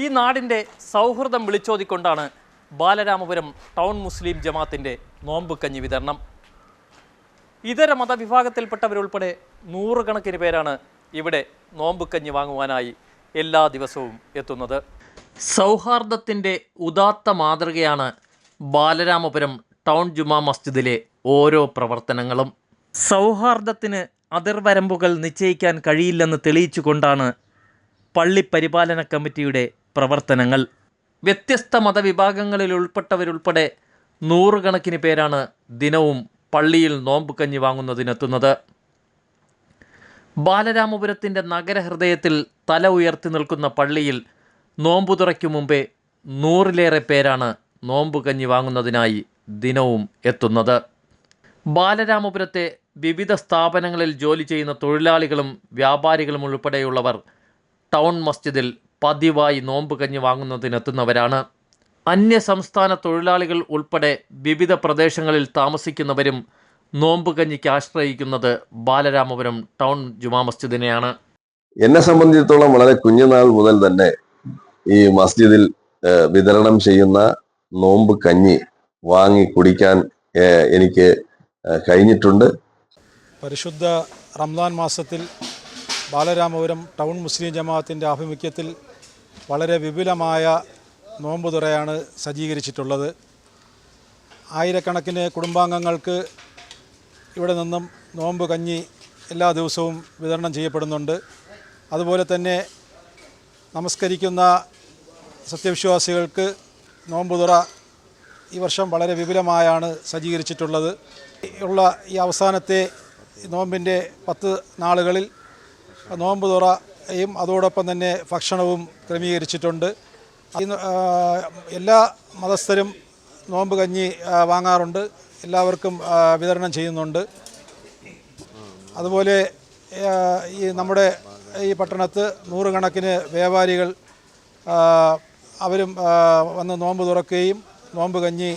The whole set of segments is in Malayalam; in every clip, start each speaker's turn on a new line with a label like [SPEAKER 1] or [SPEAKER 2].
[SPEAKER 1] ഈ നാടിന്റെ സൗഹൃദം വിളിച്ചോതിക്കൊണ്ടാണ് ബാലരാമപുരം ടൗൺ മുസ്ലിം ജമാത്തിന്റെ നോമ്പ് കഞ്ഞി വിതരണം. ഇതര മതവിഭാഗത്തിൽപ്പെട്ടവരുൾപ്പെടെ നൂറുകണക്കിന് പേരാണ് ഇവിടെ നോമ്പ് കഞ്ഞി വാങ്ങുവാനായി എല്ലാ ദിവസവും എത്തുന്നത്. സൗഹാർദ്ദത്തിന്റെ ഉദാത്ത മാതൃകയാണ് ബാലരാമപുരം ടൗൺ ജുമാ മസ്ജിദിലെ ഓരോ പ്രവർത്തനങ്ങളും. സൗഹാർദ്ദത്തിന് അതിർവരമ്പുകൾ നിശ്ചയിക്കാൻ കഴിയില്ലെന്ന് തെളിയിച്ചുകൊണ്ടാണ് പള്ളി പരിപാലന കമ്മിറ്റിയുടെ പ്രവർത്തനങ്ങൾ. വ്യത്യസ്ത മതവിഭാഗങ്ങളിൽ ഉൾപ്പെട്ടവരുൾപ്പെടെ നൂറുകണക്കിന് പേരാണ് ദിനവും പള്ളിയിൽ നോമ്പ് കഞ്ഞി വാങ്ങുന്നതിനെത്തുന്നത്. ബാലരാമപുരത്തിന്റെ നഗരഹൃദയത്തിൽ തല ഉയർത്തി നിൽക്കുന്ന പള്ളിയിൽ നോമ്പു തുറയ്ക്കു മുമ്പേ നൂറിലേറെ പേരാണ് നോമ്പ് കഞ്ഞി വാങ്ങുന്നതിനായി ദിനവും എത്തുന്നത്. ബാലരാമപുരത്തെ വിവിധ സ്ഥാപനങ്ങളിൽ ജോലി ചെയ്യുന്ന തൊഴിലാളികളും വ്യാപാരികളും ഉൾപ്പെടെയുള്ളവർ ടൗൺ മസ്ജിദിൽ പതിവായി നോമ്പ് കഞ്ഞി വാങ്ങുന്നതിനെത്തുന്നവരാണ്. അന്യ സംസ്ഥാന തൊഴിലാളികൾ ഉൾപ്പെടെ വിവിധ പ്രദേശങ്ങളിൽ താമസിക്കുന്നവരും നോമ്പ് കഞ്ഞിക്ക് ആശ്രയിക്കുന്നത് ബാലരാമപുരം ടൗൺ ജുമാ മസ്ജിദിനെയാണ്.
[SPEAKER 2] എന്നെ സംബന്ധിച്ചിടത്തോളം വളരെ കുഞ്ഞുനാൾ മുതൽ തന്നെ ഈ മസ്ജിദിൽ വിതരണം ചെയ്യുന്ന നോമ്പ് കഞ്ഞി വാങ്ങി കുടിക്കാൻ എനിക്ക് കഴിഞ്ഞിട്ടുണ്ട്.
[SPEAKER 3] പരിശുദ്ധ റംസാൻ മാസത്തിൽ ബാലരാമപുരം ടൗൺ മുസ്ലിം ജമാഅത്തിന്റെ ആഭിമുഖ്യത്തിൽ വളരെ വിപുലമായ നോമ്പ് തുറയാണ് സജ്ജീകരിച്ചിട്ടുള്ളത്. ആയിരക്കണക്കിന് കുടുംബാംഗങ്ങൾക്ക് ഇവിടെ നിന്നും നോമ്പ് കഞ്ഞി എല്ലാ ദിവസവും വിതരണം ചെയ്യപ്പെടുന്നുണ്ട്. അതുപോലെ തന്നെ നമസ്കരിക്കുന്ന സത്യവിശ്വാസികൾക്ക് നോമ്പുതുറ ഈ വർഷം വളരെ വിപുലമായാണ് സജ്ജീകരിച്ചിട്ടുള്ളത്. ഉള്ള ഈ അവസാനത്തെ നോമ്പിന്റെ പത്ത് നാളുകളിൽ നോമ്പ് തുറയും അതോടൊപ്പം തന്നെ ഭക്ഷണവും ക്രമീകരിച്ചിട്ടുണ്ട്. എല്ലാ മതസ്ഥരും നോമ്പ് കഞ്ഞി വാങ്ങാറുണ്ട്. എല്ലാവർക്കും വിതരണം ചെയ്യുന്നുണ്ട്. അതുപോലെ ഈ നമ്മുടെ ഈ പട്ടണത്ത് നൂറുകണക്കിന് വ്യാപാരികൾ അവരും വന്ന് നോമ്പ് തുറക്കുകയും നോമ്പ് കഞ്ഞി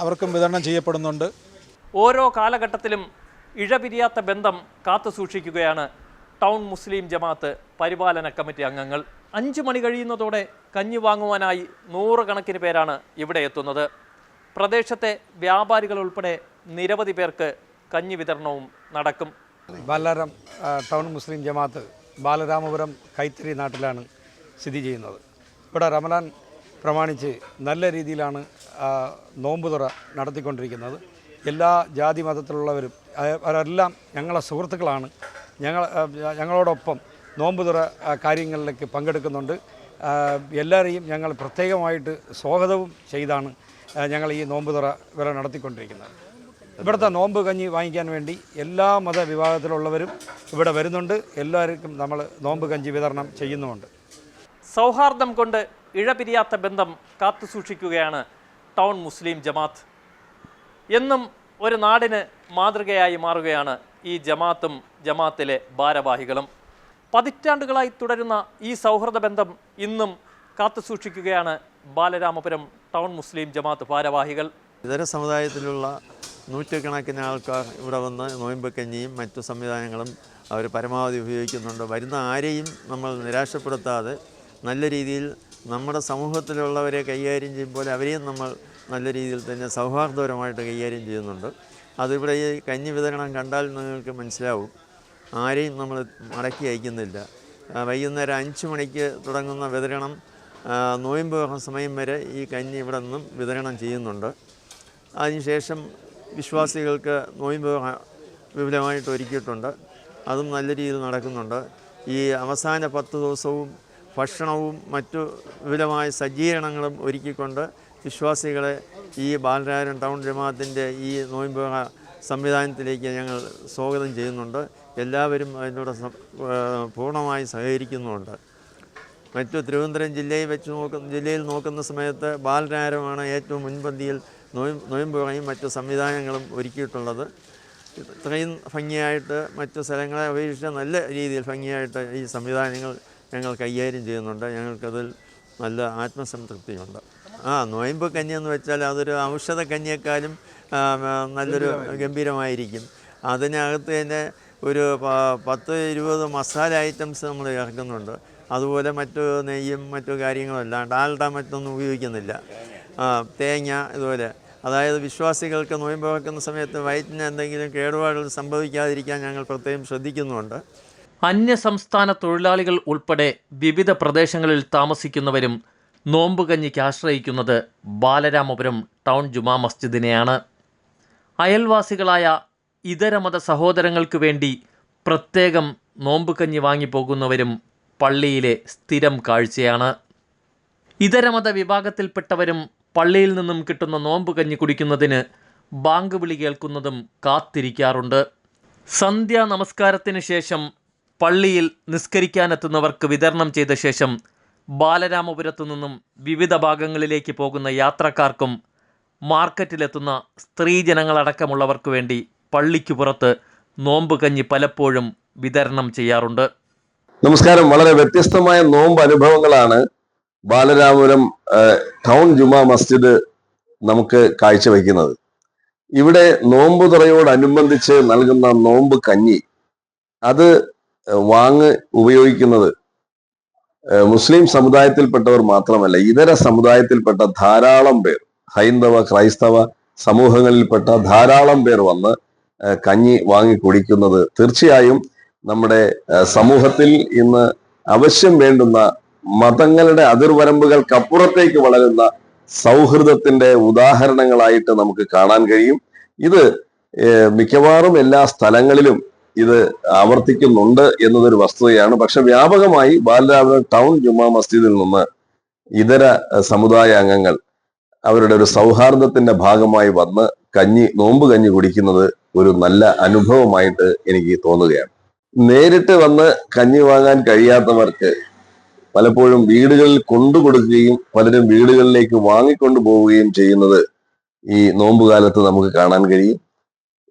[SPEAKER 3] അവർക്കും വിതരണം ചെയ്യപ്പെടുന്നുണ്ട്.
[SPEAKER 1] ഓരോ കാലഘട്ടത്തിലും ഇഴപിരിയാത്ത ബന്ധം കാത്തു സൂക്ഷിക്കുകയാണ് ടൗൺ മുസ്ലിം ജമാഅത്ത് പരിപാലന കമ്മിറ്റി അംഗങ്ങൾ. അഞ്ച് മണി കഴിയുന്നതോടെ കഞ്ഞി വാങ്ങുവാനായി നൂറുകണക്കിന് പേരാണ് ഇവിടെ എത്തുന്നത്. പ്രദേശത്തെ വ്യാപാരികൾ ഉൾപ്പെടെ നിരവധി പേർക്ക് കഞ്ഞി വിതരണവും നടക്കും.
[SPEAKER 4] ബാലാറാം ടൗൺ മുസ്ലിം ജമാഅത്ത് ബാലരാമപുരം കൈത്തറി നാട്ടിലാണ് സ്ഥിതി ചെയ്യുന്നത്. ഇവിടെ റമലാൻ പ്രമാണിച്ച് നല്ല രീതിയിലാണ് നോമ്പുതുറ നോമ്പ് തുറ നടത്തിക്കൊണ്ടിരിക്കുന്നത്. എല്ലാ ജാതി മതത്തിലുള്ളവരും അവരെല്ലാം ഞങ്ങളെ സുഹൃത്തുക്കളാണ്. ഞങ്ങൾ ഞങ്ങളോടൊപ്പം നോമ്പുതുറ കാര്യങ്ങളിലേക്ക് പങ്കെടുക്കുന്നുണ്ട്. എല്ലാവരെയും ഞങ്ങൾ പ്രത്യേകമായിട്ട് സ്വാഗതവും ചെയ്താണ് ഞങ്ങൾ ഈ നോമ്പുതുറ വില നടത്തിക്കൊണ്ടിരിക്കുന്നത്. ഇവിടുത്തെ നോമ്പ് കഞ്ഞി വാങ്ങിക്കാൻ വേണ്ടി എല്ലാ മതവിഭാഗത്തിലുള്ളവരും ഇവിടെ വരുന്നുണ്ട്. എല്ലാവർക്കും നമ്മൾ നോമ്പ് കഞ്ഞി വിതരണം ചെയ്യുന്നുമുണ്ട്.
[SPEAKER 1] സൗഹാർദ്ദം കൊണ്ട് ഇഴപിരിയാത്ത ബന്ധം കാത്തു സൂക്ഷിക്കുകയാണ് ടൗൺ മുസ്ലിം ജമാത്ത്. എന്നും ഒരു നാടിന് മാതൃകയായി മാറുകയാണ് ഈ ജമാത്തും ജമാത്തിലെ ഭാരവാഹികളും പതിറ്റാണ്ടുകളായി തുടരുന്ന ഈ സൗഹൃദ ബന്ധം ഇന്നും കാത്തു സൂക്ഷിക്കുകയാണ് ബാലരാമപുരം ടൗൺ മുസ്ലിം ജമാത്ത് ഭാരവാഹികൾ.
[SPEAKER 5] ഇതര സമുദായത്തിലുള്ള നൂറ്റുകണക്കിന് ആൾക്കാർ ഇവിടെ വന്ന് നോയമ്പക്കഞ്ഞിയും മറ്റു സംവിധാനങ്ങളും അവർ പരമാവധി ഉപയോഗിക്കുന്നുണ്ട്. വരുന്ന ആരെയും നമ്മൾ നിരാശപ്പെടുത്താതെ നല്ല രീതിയിൽ നമ്മുടെ സമൂഹത്തിലുള്ളവരെ കൈകാര്യം ചെയ്യുമ്പോൾ അവരെയും നമ്മൾ നല്ല രീതിയിൽ തന്നെ സൗഹാർദ്ദപരമായിട്ട് കൈകാര്യം ചെയ്യുന്നുണ്ട്. അതിവിടെ ഈ കഞ്ഞി വിതരണം കണ്ടാൽ നിങ്ങൾക്ക് മനസ്സിലാവും. ആരെയും നമ്മൾ മടക്കി അയക്കുന്നില്ല. വൈകുന്നേരം അഞ്ച് മണിക്ക് തുടങ്ങുന്ന വിതരണം നോയമ്പ് സമയം വരെ ഈ കഞ്ഞി ഇവിടെ നിന്നും വിതരണം ചെയ്യുന്നുണ്ട്. അതിനുശേഷം വിശ്വാസികൾക്ക് നോയമ്പ് വിപുലമായിട്ട് ഒരുക്കിയിട്ടുണ്ട്. അതും നല്ല രീതിയിൽ നടക്കുന്നുണ്ട്. ഈ അവസാന പത്ത് ദിവസവും ഭക്ഷണവും മറ്റു വിപുലമായ സജ്ജീകരണങ്ങളും ഒരുക്കിക്കൊണ്ട് വിശ്വാസികളെ ഈ ബാലരാജൻ ടൗൺ ജമാഅത്തിന്റെ ഈ നോയമ്പ് സംവിധാനത്തിലേക്ക് ഞങ്ങൾ സ്വാഗതം ചെയ്യുന്നുണ്ട്. എല്ലാവരും അതിനോട് പൂർണമായി സഹകരിക്കുന്നുമുണ്ട്. മറ്റു തിരുവനന്തപുരം ജില്ലയിൽ വെച്ച് നോക്കുന്ന ജില്ലയിൽ നോക്കുന്ന സമയത്ത് ബാലരാരമാണ് ഏറ്റവും മുൻപന്തിയിൽ നോയ് നോയമ്പുറയും മറ്റു സംവിധാനങ്ങളും ഒരുക്കിയിട്ടുള്ളത്. ഇത്രയും ഭംഗിയായിട്ട് മറ്റു സ്ഥലങ്ങളെ അപേക്ഷിച്ച് നല്ല രീതിയിൽ ഭംഗിയായിട്ട് ഈ സംവിധാനങ്ങൾ ഞങ്ങൾ കൈകാര്യം ചെയ്യുന്നുണ്ട്. ഞങ്ങൾക്കതിൽ നല്ല ആത്മസംതൃപ്തിയുണ്ട്. ആ നോയമ്പ് കഞ്ഞി എന്ന് വെച്ചാൽ അതൊരു ഔഷധ കഞ്ഞിയേക്കാളും നല്ലൊരു ഗംഭീരമായിരിക്കും. അതിനകത്ത് തന്നെ ഒരു പ- പത്ത് ഇരുപത് മസാല ഐറ്റംസ് നമ്മൾ ചേർക്കുന്നുണ്ട് അതുപോലെ മറ്റു നെയ്യും മറ്റു കാര്യങ്ങളുമല്ല ഡാൽഡ മറ്റൊന്നും ഉപയോഗിക്കുന്നില്ല. തേങ്ങ ഇതുപോലെ. അതായത് വിശ്വാസികൾക്ക് നോയമ്പ് വെക്കുന്ന സമയത്ത് വയറ്റിന് എന്തെങ്കിലും കേടുപാടുകൾ സംഭവിക്കാതിരിക്കാൻ ഞങ്ങൾ പ്രത്യേകം ശ്രദ്ധിക്കുന്നുണ്ട്.
[SPEAKER 1] അന്യസംസ്ഥാന തൊഴിലാളികൾ ഉൾപ്പെടെ വിവിധ പ്രദേശങ്ങളിൽ താമസിക്കുന്നവരും നോമ്പുകഞ്ഞിക്ക് ആശ്രയിക്കുന്നത് ബാലരാമപുരം ടൗൺ ജുമാ മസ്ജിദിനെയാണ്. അയൽവാസികളായ ഇതരമത സഹോദരങ്ങൾക്ക് വേണ്ടി പ്രത്യേകം നോമ്പുകഞ്ഞി വാങ്ങിപ്പോകുന്നവരും പള്ളിയിലെ സ്ഥിരം കാഴ്ചയാണ്. ഇതരമത വിഭാഗത്തിൽപ്പെട്ടവരും പള്ളിയിൽ നിന്നും കിട്ടുന്ന നോമ്പ് കഞ്ഞി കുടിക്കുന്നതിന് ബാങ്ക് വിളി കേൾക്കുന്നതും കാത്തിരിക്കാറുണ്ട്. സന്ധ്യാ നമസ്കാരത്തിന് ശേഷം പള്ളിയിൽ നിസ്കരിക്കാനെത്തുന്നവർക്ക് വിതരണം ചെയ്ത ശേഷം ബാലരാമപുരത്തു നിന്നും വിവിധ ഭാഗങ്ങളിലേക്ക് പോകുന്ന യാത്രക്കാർക്കും മാർക്കറ്റിലെത്തുന്ന സ്ത്രീജനങ്ങളടക്കമുള്ളവർക്ക് വേണ്ടി പള്ളിക്ക് പുറത്ത് നോമ്പ് കഞ്ഞി പലപ്പോഴും വിതരണം ചെയ്യാറുണ്ട്.
[SPEAKER 2] നമസ്കാരം. വളരെ വ്യത്യസ്തമായ നോമ്പ് അനുഭവങ്ങളാണ് ബാലരാമപുരം ടൗൺ ജുമാ മസ്ജിദ് നമുക്ക് കാഴ്ചവെക്കുന്നത്. ഇവിടെ നോമ്പ് തുറയോടനുബന്ധിച്ച് നൽകുന്ന നോമ്പ് കഞ്ഞി അത് വാങ്ങ് ഉപയോഗിക്കുന്നത് മുസ്ലിം സമുദായത്തിൽപ്പെട്ടവർ മാത്രമല്ല ഇതര സമുദായത്തിൽപ്പെട്ട ധാരാളം പേർ ഹൈന്ദവ ക്രൈസ്തവ സമൂഹങ്ങളിൽപ്പെട്ട ധാരാളം പേർ വന്ന് കഞ്ഞി വാങ്ങി കുടിക്കുന്നത് തീർച്ചയായും നമ്മുടെ സമൂഹത്തിൽ ഇന്ന് അവശ്യം വേണ്ടുന്ന മതങ്ങളുടെ അതിർവരമ്പുകൾക്കപ്പുറത്തേക്ക് വളരുന്ന സൗഹൃദത്തിന്റെ ഉദാഹരണങ്ങളായിട്ട് നമുക്ക് കാണാൻ കഴിയും. ഇത് മിക്കവാറും എല്ലാ സ്ഥലങ്ങളിലും ഇത് ആവർത്തിക്കുന്നുണ്ട് എന്നതൊരു വസ്തുതയാണ്. പക്ഷെ വ്യാപകമായി ബാലരാമപുരം ടൗൺ ജുമാ മസ്ജിദിൽ നിന്ന് ഇതര സമുദായ അംഗങ്ങൾ അവരുടെ ഒരു സൗഹാർദ്ദത്തിന്റെ ഭാഗമായി വന്ന് കഞ്ഞി നോമ്പ് കഞ്ഞി കുടിക്കുന്നത് ഒരു നല്ല അനുഭവമായിട്ട് എനിക്ക് തോന്നുകയാണ്. നേരിട്ട് വന്ന് കഞ്ഞി വാങ്ങാൻ കഴിയാത്തവർക്ക് പലപ്പോഴും വീടുകളിൽ കൊണ്ടു കൊടുക്കുകയും പലരും വീടുകളിലേക്ക് വാങ്ങിക്കൊണ്ടു പോവുകയും ചെയ്യുന്നത് ഈ നോമ്പുകാലത്ത് നമുക്ക് കാണാൻ കഴിയും.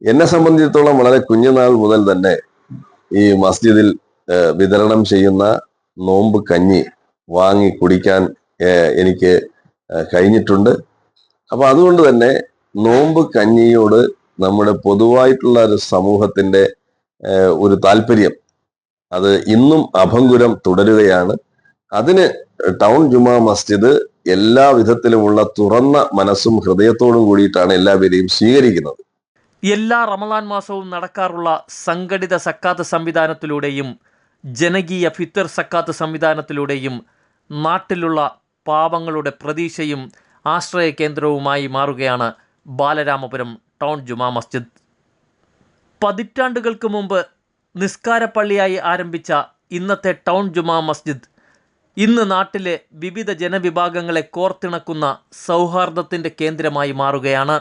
[SPEAKER 2] എന്നെ സംബന്ധിച്ചിടത്തോളം വളരെ കുഞ്ഞുനാൾ മുതൽ തന്നെ ഈ മസ്ജിദിൽ വിതരണം ചെയ്യുന്ന നോമ്പ് കഞ്ഞി വാങ്ങി കുടിക്കാൻ എനിക്ക് കഴിഞ്ഞിട്ടുണ്ട്. അപ്പൊ അതുകൊണ്ട് തന്നെ നോമ്പ് കഞ്ഞിയോട് നമ്മുടെ പൊതുവായിട്ടുള്ള ഒരു സമൂഹത്തിന്റെ ഒരു താല്പര്യം. അത് ഇന്നും അഭംഗുരം തുടരുകയാണ്. അതിന് ടൗൺ ജുമാ മസ്ജിദ് എല്ലാ വിധത്തിലുമുള്ള തുറന്ന മനസ്സും ഹൃദയത്തോടും കൂടിയിട്ടാണ് എല്ലാവരെയും സ്വീകരിക്കുന്നത്.
[SPEAKER 1] എല്ലാ റമദാൻ മാസവും നടക്കാറുള്ള സംഘടിത സക്കാത്ത് സംവിധാനത്തിലൂടെയും ജനകീയ ഫിത്തർ സക്കാത്ത് സംവിധാനത്തിലൂടെയും നാട്ടിലുള്ള പാവങ്ങളുടെ പ്രതീക്ഷയും ആശ്രയ കേന്ദ്രവുമായി മാറുകയാണ് ബാലരാമപുരം ടൗൺ ജുമാ മസ്ജിദ്. പതിറ്റാണ്ടുകൾക്ക് മുമ്പ് നിസ്കാരപ്പള്ളിയായി ആരംഭിച്ച ഇന്നത്തെ ടൗൺ ജുമാ മസ്ജിദ് ഇന്ന് നാട്ടിലെ വിവിധ ജനവിഭാഗങ്ങളെ കോർത്തിണക്കുന്ന സൗഹാർദ്ദത്തിന്റെ കേന്ദ്രമായി മാറുകയാണ്.